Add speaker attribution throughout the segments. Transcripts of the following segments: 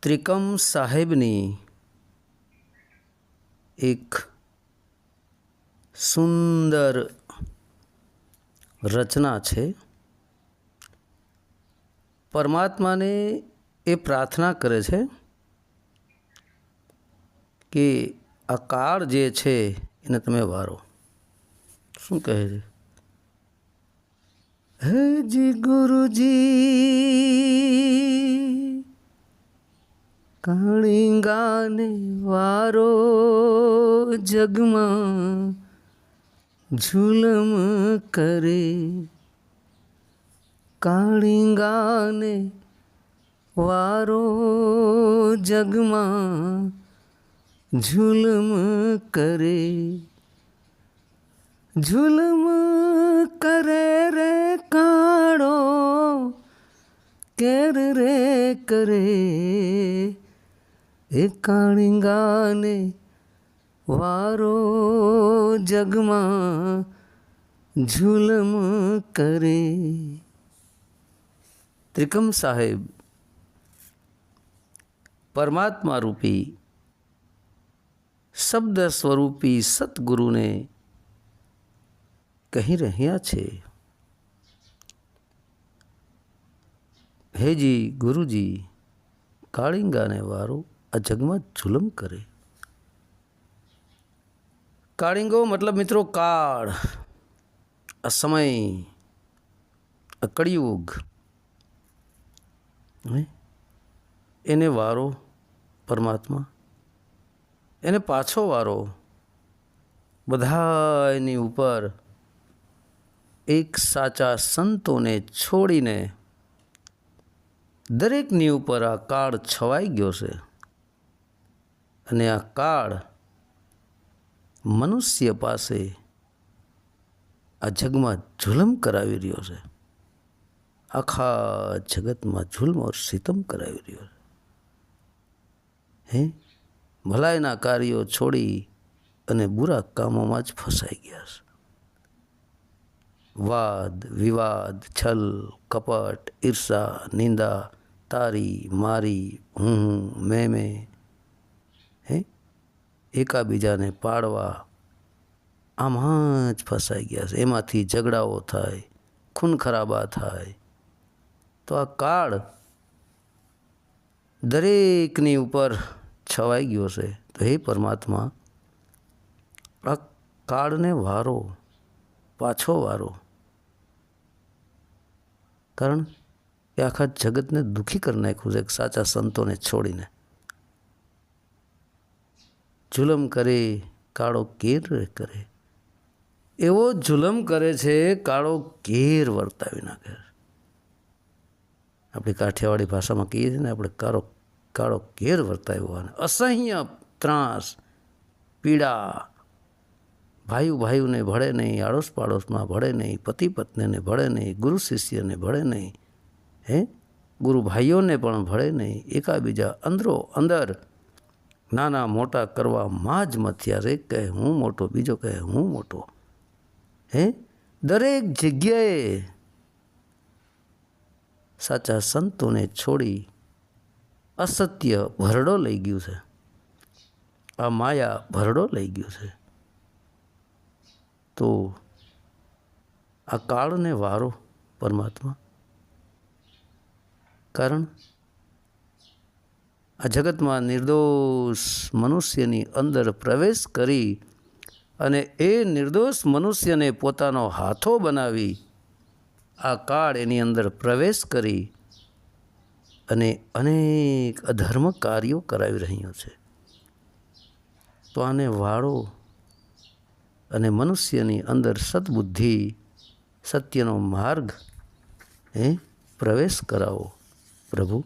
Speaker 1: ત્રિકમ સાહેબની એક સુંદર રચના છે. પરમાત્માને એ પ્રાર્થના કરે છે કે આ કાળ જે છે એને તમે વારો. શું કહે છે? હે ગુરુજી કાળીંગાને વારો જગમાં ઝુલમ કરે. કાળીંગાને વારો જગમાં ઝુલમ કરે. ઝુલમ કરે રે કાળો, કેર રે કરે. એ કાળિંગાને વારો જગમાં ઝુલમ કરે. ત્રિકમ સાહેબ પરમાત્મા રૂપી શબ્દ સ્વરૂપી સદગુરુને કહી રહ્યા છે. હેજી ગુરુજી, કાળિંગાને વારો આ જગમાં જુલમ કરે કાળિંગો મતલબ મિત્રો કાળ, આ સમય, આ કળિયુગ? એને વારો પરમાત્મા, એને પાછો વારો બધા એની ઉપર એક સાચા સંતોને છોડીને દરેકની ઉપર આ કાળ છવાઈ ગયો છે અને આ કાળ મનુષ્ય પાસે આ જગમાં જુલમ કરાવી રહ્યો છે. આખા જગતમાં જુલ્મ ઓર સિતમ કરાવી રહ્યો છે. હે? ભલાઈના કાર્યો છોડી અને બુરા કામોમાં જ ફસાઈ ગયા છે. વાદ, વિવાદ, છલ, કપટ, ઈર્ષા, નિંદા, તારી, મારી હું, મેં મેં એકાબીજાને પાડવા આમાં જ ફસાઈ ગયા છે. એમાંથી ઝઘડાઓ થાય, ખૂન ખરાબા થાય. તો આ કાળ દરેકની ઉપર છવાઈ ગયો છે. તો હે પરમાત્મા, આ કાળને વારો, પાછો વારો. કારણ કે આખા જગતને દુઃખી કરી નાખ્યું છે સાચા સંતોને છોડીને. જુલમ કરે, કાળો કેર કરે. એવો જુલમ કરે છે, કાળો કેર વર્તાવી નાખે. આપણી કાઠિયાવાડી ભાષામાં કહીએ છીએ ને, આપણે કાળો કાળો કેર વર્તાવ્યો અને અસહ્ય ત્રાસ, પીડા, ભાઈ ભાઈઓને ભળે નહીં આડોશ પાડોશમાં ભળે નહીં પતિ પત્નીને ભળે નહીં, ગુરુ શિષ્યને ભળે નહીં, હે? ગુરુ ભાઈઓને પણ ભળે નહીં, એકાબીજા અંદરો અંદર નાના મોટા કરવામાં જ મથ્યા રે, કહે હું મોટો, બીજો કહે હું મોટો. હે? દરેક જગ્યાએ સાચા સંતોને છોડી અસત્ય ભરડો લઈ ગયું છે. આ માયા ભરડો લઈ ગયું છે. તો આ કાળને વારો પરમાત્મા. કારણ આ જગતમાં નિર્દોષ મનુષ્યની અંદર પ્રવેશ કરી અને એ નિર્દોષ મનુષ્યને પોતાનો હાથો બનાવી આ કાળ એની અંદર પ્રવેશ કરી અને અનેક અધર્મ કાર્યો કરાવી રહ્યો છે. તો આને વાળો અને મનુષ્યની અંદર સદબુદ્ધિ, સત્યનો માર્ગ એ પ્રવેશ કરાવો પ્રભુ.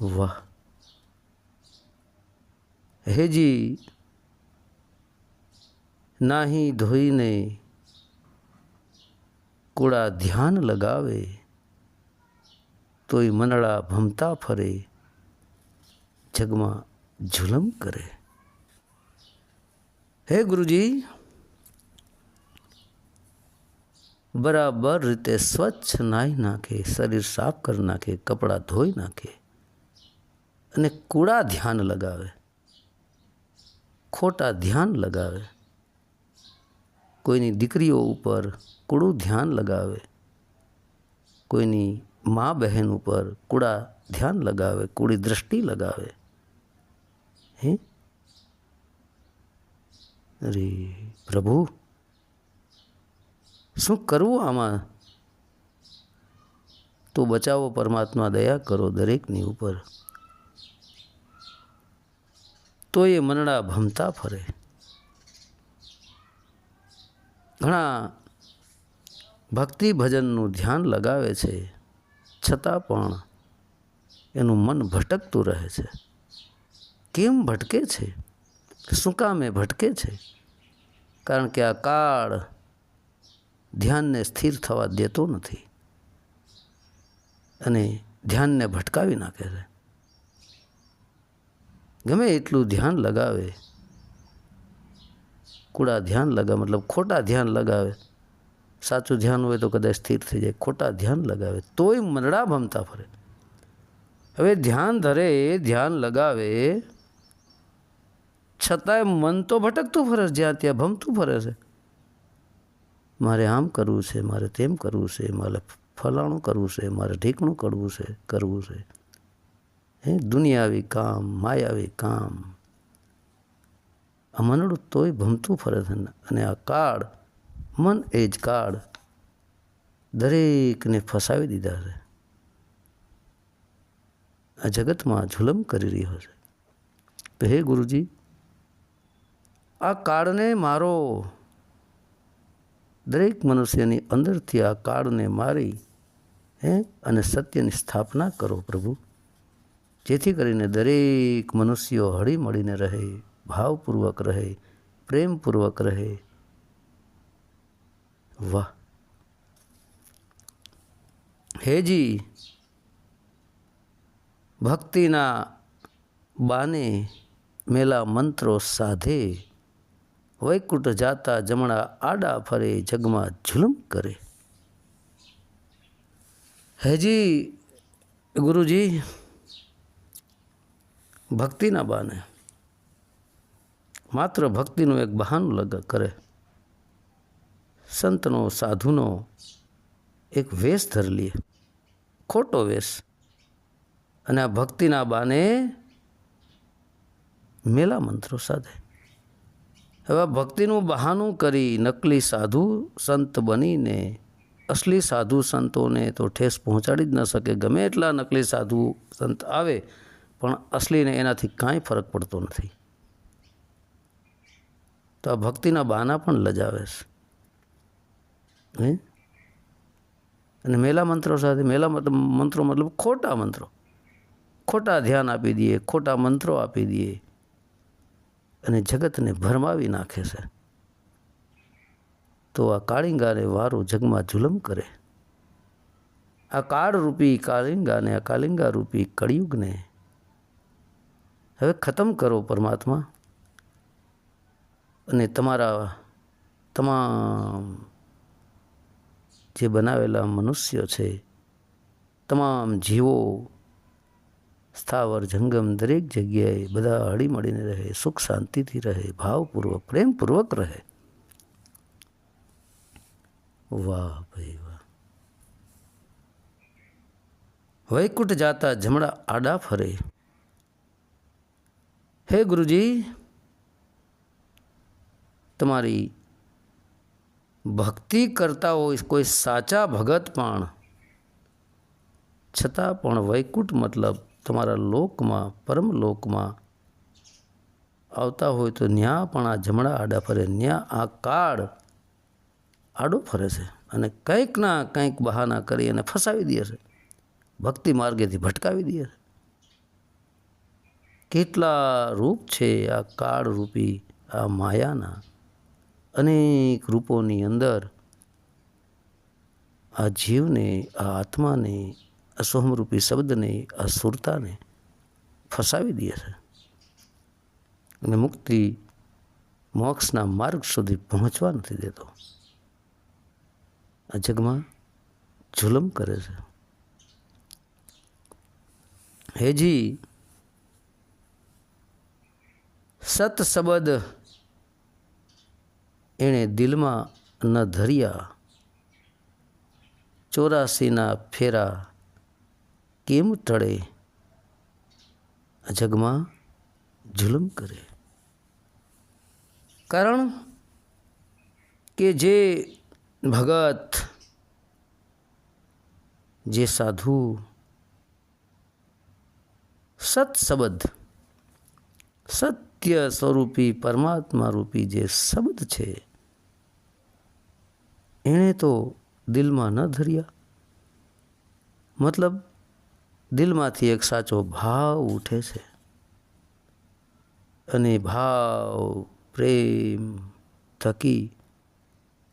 Speaker 1: વાહ. હેજી નાહી ધોઈને કુળા ધ્યાન લગાવે, તોય મનડા ભમતા ફરે, જગમાં ઝુલમ કરે. હે ગુરુજી, બરાબર રીતે સ્વચ્છ નાહી નાખે, શરીર સાફ કરી નાખે, કપડાં ધોઈ નાખે અને કૂડા ધ્યાન લગાવે. ખોટા ધ્યાન લગાવે. કોઈની દીકરીઓ ઉપર કૂડું ધ્યાન લગાવે. કોઈની મા બહેન ઉપર કૂડા ધ્યાન લગાવે કૂડી દ્રષ્ટિ લગાવે. હે? અરે પ્રભુ, શું કરવું આમાં? તો બચાવો પરમાત્મા, દયા કરો દરેકની ઉપર. તો એ મનડા ભમતા ફરે. ઘણા ભક્તિ ભજનનું ધ્યાન લગાવે છે, છતાં પણ એનું મન ભટકતું રહે છે. કેમ ભટકે છે? શું કામે ભટકે છે? કારણ કે આ કાળ ધ્યાનને સ્થિર થવા દેતો નથી અને ધ્યાનને ભટકાવી નાખે છે. ગમે એટલું ધ્યાન લગાવે. કુડા ધ્યાન લગાવે, મતલબ ખોટા ધ્યાન લગાવે. સાચું ધ્યાન હોય તો કદાચ સ્થિર થઈ જાય. ખોટા ધ્યાન લગાવે. તોય મંડળા ભમતા ફરે. હવે ધ્યાન ધરે, ધ્યાન લગાવે, છતાંય મન તો ભટકતું ફરે જ્યાં ત્યાં ભમતું ફરે છે. મારે આમ કરવું છે, મારે તેમ કરવું છે, મારે ફલાણું કરવું છે, મારે ઢીકણું કરવું છે કરવું છે. હે, દુનિયાવી કામ, માયાવી કામ. આ મનડું તોય ભમતું ફરે છે અને આ કાળ, મન એ જ કાળ દરેકને ફસાવી દીધા છે. આ જગતમાં ઝુલમ કરી રહ્યો છે. તો હે ગુરુજી, આ કાળને મારો, દરેક મનુષ્યની અંદરથી આ કાળને મારી, હે, અને સત્યની સ્થાપના કરો પ્રભુ. જેથી કરીને દરેક મનુષ્યો હળી મળીને રહે, ભાવપૂર્વક રહે, પ્રેમપૂર્વક રહે. વાહ. હેજી ભક્તિના બાને મેલા મંત્રો સાધે. વૈકુંઠ જાતા જમણા આડા ફરે, જગમાં ઝુલમ કરે. હેજી ગુરુજી ભક્તિના બાને. માત્ર ભક્તિનું એક બહાનું લગ કરે. સંતનો, સાધુનો એક વેશ ધરી લે. ખોટો વેશ. અને આ ભક્તિના બાને મેલા મંત્રો સાધે. હવે ભક્તિનું બહાનું કરી નકલી સાધુ સંત બનીને, અસલી સાધુ સંતોને તો ઠેસ પહોંચાડી જ ન શકે. ગમે એટલા નકલી સાધુ સંત આવે પણ અસલીને એનાથી કાંઈ ફરક પડતો નથી. તો આ ભક્તિના બહાના પણ લજાવે છે. હે? અને મેલા મંત્રો સાથે, મેલા મંત્રો મતલબ ખોટા મંત્રો. ખોટા ધ્યાન આપી દઈએ, ખોટા મંત્રો આપી દઈએ. અને જગતને ભરમાવી નાખે છે. તો આ કાળિંગાને વારો જગમાં જુલમ કરે. આ કાળરૂપી કાલિંગાને આ કાલિંગા રૂપી કળિયુગને હવે ખતમ કરો પરમાત્મા. અને તમારા તમામ જે બનાવેલા મનુષ્ય છે, તમામ જીવો સ્થાવર જંગમ દરેક જગ્યાએ બધા હળી મળીને રહે, સુખ શાંતિથી રહે, ભાવપૂર્વક, પ્રેમપૂર્વક રહે. વાહ ભાઈ વાહ. વૈકુંઠ જાતા જમણા આડા ફરે. હે ગુરુજી, તમારી ભક્તિ કરતા હોય કોઈ સાચા ભગત પણ, છતાં પણ વૈકુંઠ મતલબ તમારા લોકમાં પરમ લોકમાં આવતા હોય તો ન્યા પણ આ જમણા આડા ફરે, ન્યા આ કાળ આડો ફરે છે અને કંઈક ના કંઈક બહાના કરી અને ફસાવી દે છે. ભક્તિ માર્ગેથી ભટકાવી દે છે. કેટલા રૂપ છે આ કાળ રૂપી આ માયાના? અનેક રૂપોની અંદર આ જીવને, આ આત્માને, આ સોહમરૂપી શબ્દને, આ સુરતાને ફસાવી દે છે. અને મુક્તિ મોક્ષના માર્ગ સુધી પહોંચવા નથી દેતો. આ જગમાં જુલમ કરે છે. હેજી સત શબ્દ એણે દિલમાં ન ધર્યા. ચોરાસીના ફેરા કેમ ટળે? જગમાં જુલમ કરે. કારણ કે જે ભગત, જે સાધુ સત શબ્દ સત્ય સ્વરૂપી પરમાત્મા રૂપી જે શબ્દ છે, એણે તો દિલમાં ન ધર્યા. મતલબ, દિલમાંથી એક સાચો ભાવ ઉઠે છે. અને ભાવ, પ્રેમ, થકી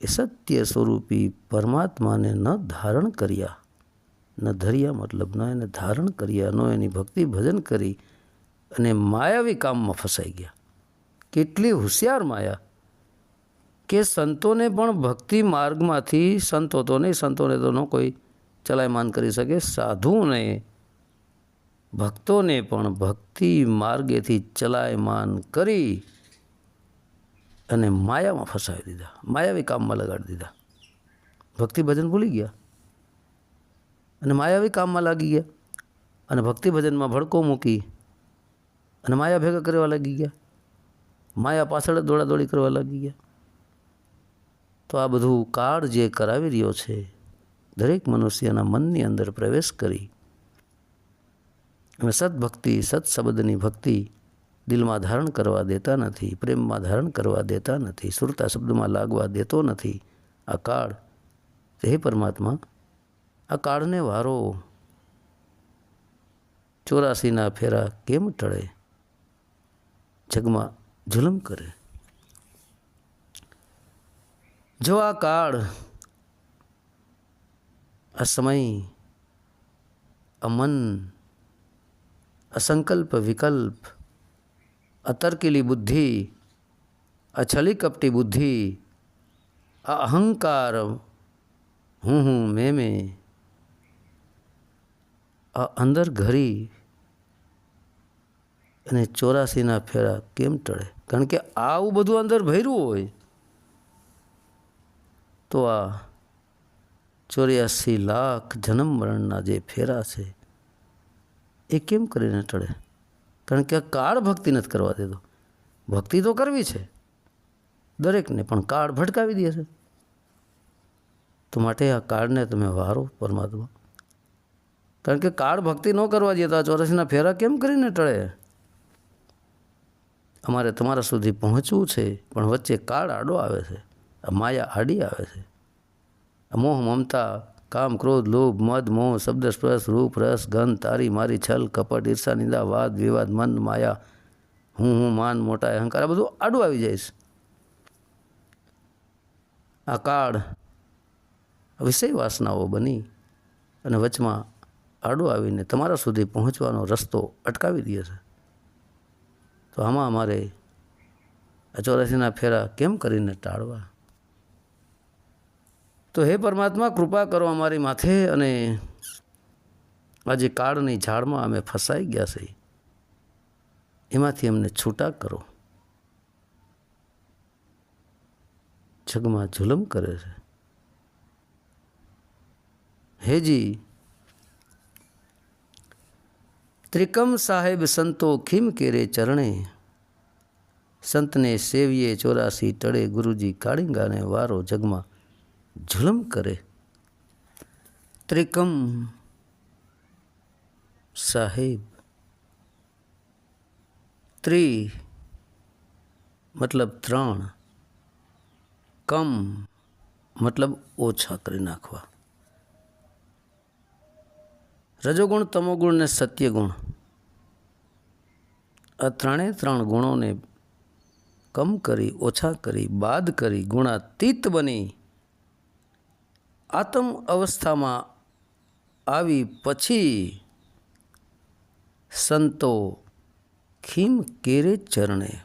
Speaker 1: એ સત્ય સ્વરૂપી પરમાત્માને ન ધારણ કર્યા. ન ધર્યા મતલબ ન એને ધારણ કર્યા, ન એની ભક્તિ ભજન કરી. અને માયાવી કામમાં ફસાઈ ગયા. કેટલી હોશિયાર માયા. કે સંતોને પણ ભક્તિ માર્ગમાંથી સંતો તો નહીં, સંતોને તો ન કોઈ ચલાયમાન કરી શકે. સાધુને, ભક્તોને પણ ભક્તિ માર્ગેથી ચલાયમાન કરી અને માયામાં ફસાવી દીધા. માયાવી કામમાં લગાડી દીધા. ભક્તિ ભજન ભૂલી ગયા. અને માયાવી કામમાં લાગી ગયા. અને ભક્તિ ભજનમાં ભડકો મૂકી. અને માયા ભેગા કરવા લાગી ગયા. માયા પાછળ જ દોડાદોડી કરવા લાગી ગયા. તો આ બધું કાળ જે કરાવી રહ્યો છે, દરેક મનુષ્યના મનની અંદર પ્રવેશ કરી અને સદભક્તિ સત્શબ્દની ભક્તિ દિલમાં ધારણ કરવા દેતા નથી, પ્રેમમાં ધારણ કરવા દેતા નથી, સુરતા શબ્દમાં લાગવા દેતો નથી. આ કાળ હે પરમાત્મા, આ કાળને વારો ચોરાસીના ફેરા કેમ ટળે? જગમાં જુલમ કરે જો આ કાળ આ સમય આ મન આ સંકલ્પ વિકલ્પ આ તર્કેલી બુદ્ધિ આ છલી કપટી બુદ્ધિ આ અહંકાર હું હું મેં મેં આ અંદર ઘરી અને ચોરાસીના ફેરા કેમ ટળે? કારણ કે આવું બધું અંદર ભર્યું હોય, તો આ ચોર્યાસી લાખ જન્મ મરણના જે ફેરા છે, એ કેમ કરીને ટળે? કારણ કે કાળ ભક્તિ નથી કરવા દેતો. ભક્તિ તો કરવી છે, દરેકને પણ કાળ ભટકાવી દે છે. તો માટે આ કાળને તમે વારો, પરમાત્મા. કારણ કે કાળ ભક્તિ ન કરવા દે તો આ ચોરાસીના ફેરા કેમ કરીને ટળે? અમારે તમારા સુધી પહોંચવું છે, પણ વચ્ચે કાળ આડો આવે છે માયા આડી આવે છે. મોહ મમતા, કામ, ક્રોધ, લોભ, મદ, મોહ, શબ્દ, સ્પર્શ, રૂપ, રસ, ગંધ, તારી, મારી, છલ, કપટ, ઈર્ષા, નિંદા, વાદ, વિવાદ, મન, માયા, હું હું, માન, મોટા, અહંકાર, આ બધું આડું આવી છે. આ કાળ વિષય વાસનાઓ બની અને વચમાં આડું આવીને તમારા સુધી પહોંચવાનો રસ્તો અટકાવી દે છે. તો આમાં અમારે ચોરાસીના ફેરા કેમ કરીને ટાળવા? તો હે પરમાત્મા, કૃપા કરો અમારી માથે અને આજે કાળની ઝાડમાં અમે ફસાઈ ગયા છે. એમાંથી અમને છૂટા કરો. જગમાં જુલમ કરે છે. હેજી ત્રિકમ સાહેબ સંતો ખીમ કેરે ચરણે. સંતને સેવીએ ચોરાસી ટળે, ગુરુજી કાળિંગાને વારો જગમાં જુલમ કરે. ત્રિકમ સાહેબ. ત્રિ મતલબ ત્રણ. કમ મતલબ ઓછા કરી નાખવા. રજોગુણ, તમોગુણ ને સત્યગુણ. આ ત્રણે ત્રણ ગુણોને કમ કરી, ઓછા કરી, બાદ કરી, ગુણાતીત બની. આત્મ અવસ્થામાં આવી પછી સંતો ખીમ કેરે ચરણે.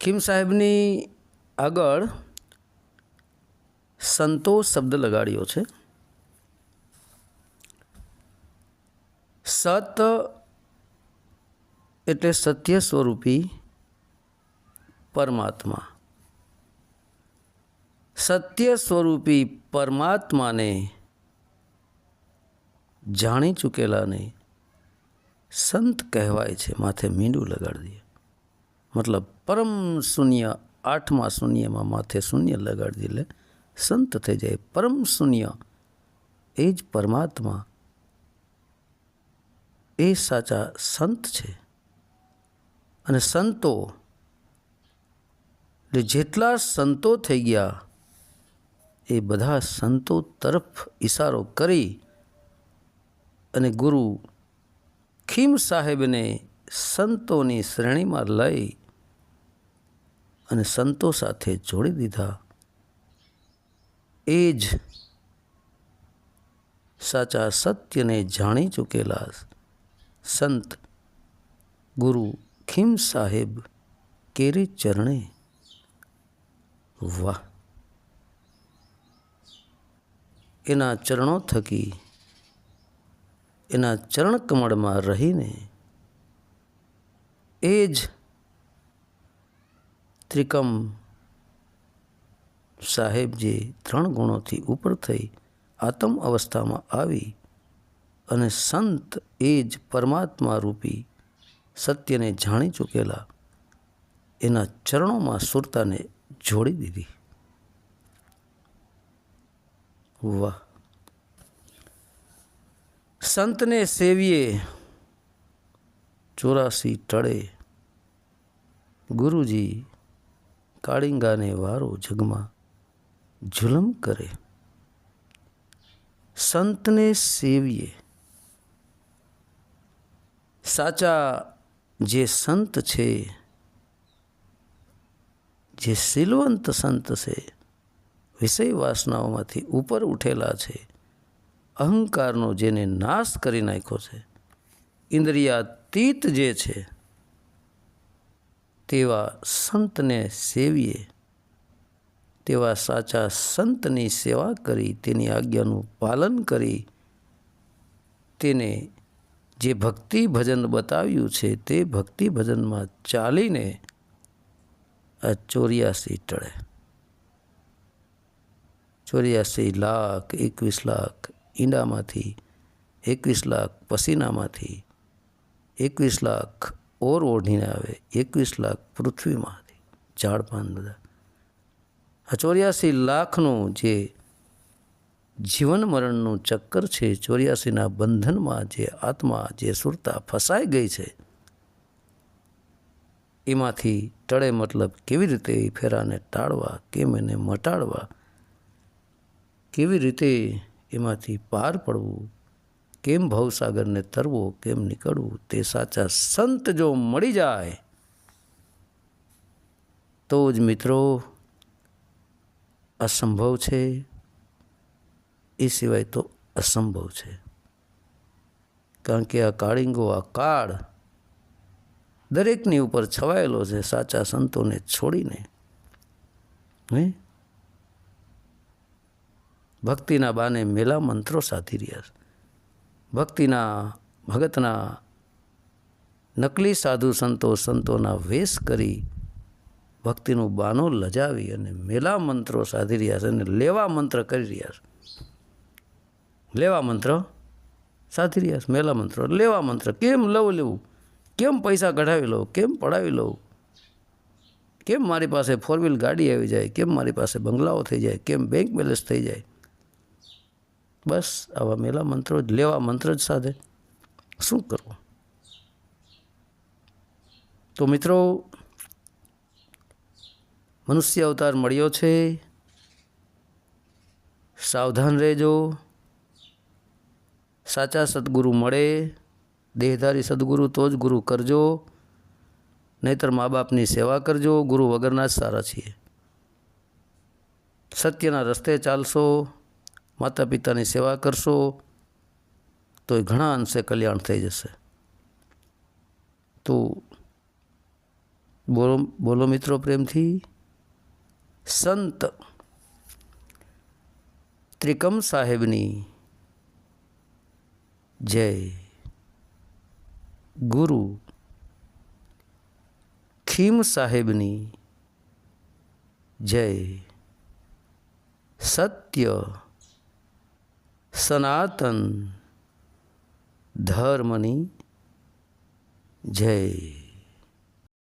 Speaker 1: ખીમ સાહેબની આગળ સંતો શબ્દ લગાડ્યો છે. સત એટલે સત્ય સ્વરૂપી પરમાત્મા. સત્ય સ્વરૂપી પરમાત્માને જાણી ચૂકેલાને સંત કહેવાય છે, માથે મીંડું લગાડી દઈએ મતલબ પરમ શૂન્ય, આઠમા શૂન્યમાં માથે શૂન્ય લગાડી દે સંત થઈ જાય. પરમ શૂન્ય, એ જ પરમાત્મા. એ સાચા સંત છે. અને સંતો, એટલે જેટલા સંતો થઈ ગયા, એ બધા સંતો તરફ ઈશારો કરી અને ગુરુ ખીમ સાહેબને સંતોની શ્રેણીમાં લઈ અને સંતો સાથે જોડી દીધા. એ જ સાચા સત્યને જાણી ચૂકેલા સંત ગુરુ ખીમ સાહેબ કેરે ચરણે? વાહ. એના ચરણો થકી, એના ચરણ કમળમાં રહીને એ જ ત્રિકમ સાહેબ જે ત્રણ ગુણોથી ઉપર થઈ આત્મ અવસ્થામાં આવી અને સંત એ જ પરમાત્મા રૂપી સત્યને જાણી ચૂકેલા એના ચરણોમાં સુરતાને જોડી દીધી. વાહ. સંતને સેવીએ, ચોરાસી ટળે. ગુરુજી કાળિંગાને વારો જગમાં જુલમ કરે. સંતને સેવીએ. સાચા જે સંત છે, જે શીલવંત સંત છે, વિષય વાસનાઓમાંથી ઉપર ઉઠેલા છે, અહંકારનો જેને નાશ કરી નાખ્યો છે, ઇન્દ્રિયાતીત જે છે, તેવા સંતને સેવીએ, તેવા સાચા સંતની સેવા કરી, તેની આજ્ઞાનું પાલન કરી, તેને જે ભક્તિ ભજન બતાવ્યું છે તે ભક્તિ ભજનમાં ચાલીને આ ચોર્યાસી ટળે. ચોર્યાસી લાખ, એકવીસ લાખ ઈંડામાંથી, એકવીસ લાખ પસીનામાંથી, એકવીસ લાખ ઓર ઓઢીને આવે, એકવીસ લાખ પૃથ્વીમાંથી. ઝાડ પાન બધા. આ ચોર્યાસી લાખનું જે જીવન મરણનું ચક્કર છે, ચોર્યાસીના બંધનમાં જે આત્મા, જે સુરતા ફસાઈ ગઈ છે, એમાંથી ટળે મતલબ કેવી રીતે એ ફેરાને ટાળવા, કેમ એને મટાડવા, કેવી રીતે એમાંથી પાર પડવું, કેમ ભવસાગરને તરવો, કેમ નીકળવું, તે સાચા સંત જો મળી જાય, તો જ મિત્રો, અસંભવ છે. એ સિવાય તો અસંભવ છે. કારણ કે આ કાળિંગો, આ કાળ દરેકની ઉપર છવાયેલો છે સાચા સંતોને છોડીને. હે? ભક્તિના બાને મેલા મંત્રો સાધી રહ્યા છે. ભક્તિના, ભગતના નકલી સાધુ સંતો સંતોના વેશ કરી ભક્તિનું બાનો લજાવી અને મેલા મંત્રો સાધી રહ્યા છે અને લેવા મંત્ર કરી રહ્યા છે. લેવા મંત્ર? સાથી રહ્યા મેલા મંત્ર. લેવા મંત્ર. કેમ લવું લેવું? કેમ પૈસા કઢાવી લઉં? કેમ પડાવી લઉં? કેમ મારી પાસે ફોર વ્હીલ ગાડી આવી જાય? કેમ મારી પાસે બંગલાઓ થઈ જાય? કેમ બેંક બેલેન્સ થઈ જાય? બસ આવા મેલા મંત્રો જ, લેવા મંત્ર જ સાથે શું કરવું? તો મિત્રો, મનુષ્ય અવતાર મળ્યો છે. સાવધાન રહેજો. સાચા સદગુરુ મળે, દેહધારી સદગુરુ તો જ ગુરુ કરજો, નહીતર મા બાપની સેવા કરજો, ગુરુ વગરના જ સારા છીએ. સત્યના રસ્તે ચાલશો માતા પિતાની સેવા કરશો તો એ ઘણા અંશે કલ્યાણ થઈ જશે. તો બોલો બોલો મિત્રો પ્રેમથી. સંત ત્રિકમ સાહેબની જય ગુરુ ખીમ સાહેબની જય સત્ય સનાતન ધર્મની જય